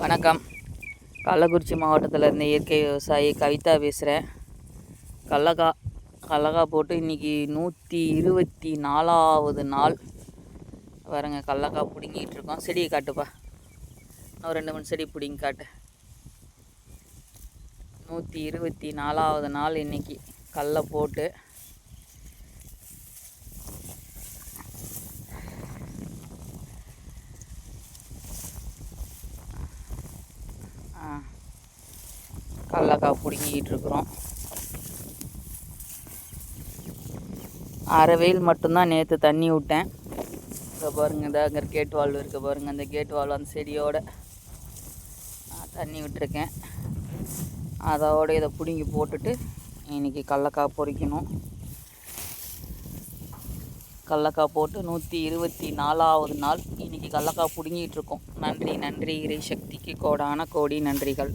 வணக்கம். கள்ளக்குறிச்சி மாவட்டத்திலேருந்து இயற்கை விவசாயி கவிதா பேசுகிறேன் கடலக்கா கடலக்கா போட்டு இன்றைக்கி நூற்றி இருபத்தி நாலாவது நாள். பாருங்க கடலக்கா பிடுங்கிட்டு இருக்கோம். செடியை காட்டுப்பா. ஒரு ரெண்டு மூணு செடி பிடிங்கி காட்டு. நூற்றி இருபத்தி நாலாவது நாள் இன்றைக்கி கடல போட்டு கடலக்காய் பிடுங்கிக்கிட்டு இருக்கிறோம். அரை வெயில் மட்டும்தான் நேற்று தண்ணி விட்டேன் இங்கே பாருங்க இந்த அங்கே கேட் வால்வு இருக்க பாருங்கள் அந்த கேட் வால்வு அந்த செடியோட நான் தண்ணி விட்டுருக்கேன். அதோட இதை பிடுங்கி போட்டுட்டு இன்றைக்கி கடலக்காய் பொறிக்கணும். கடலக்காய் போட்டு நூற்றி இருபத்தி நாலாவது நாள் இன்றைக்கி கடலக்காய் பிடுங்கிட்டு இருக்கோம். நன்றி நன்றி. இறை சக்திக்கு கோடான கோடி நன்றிகள்.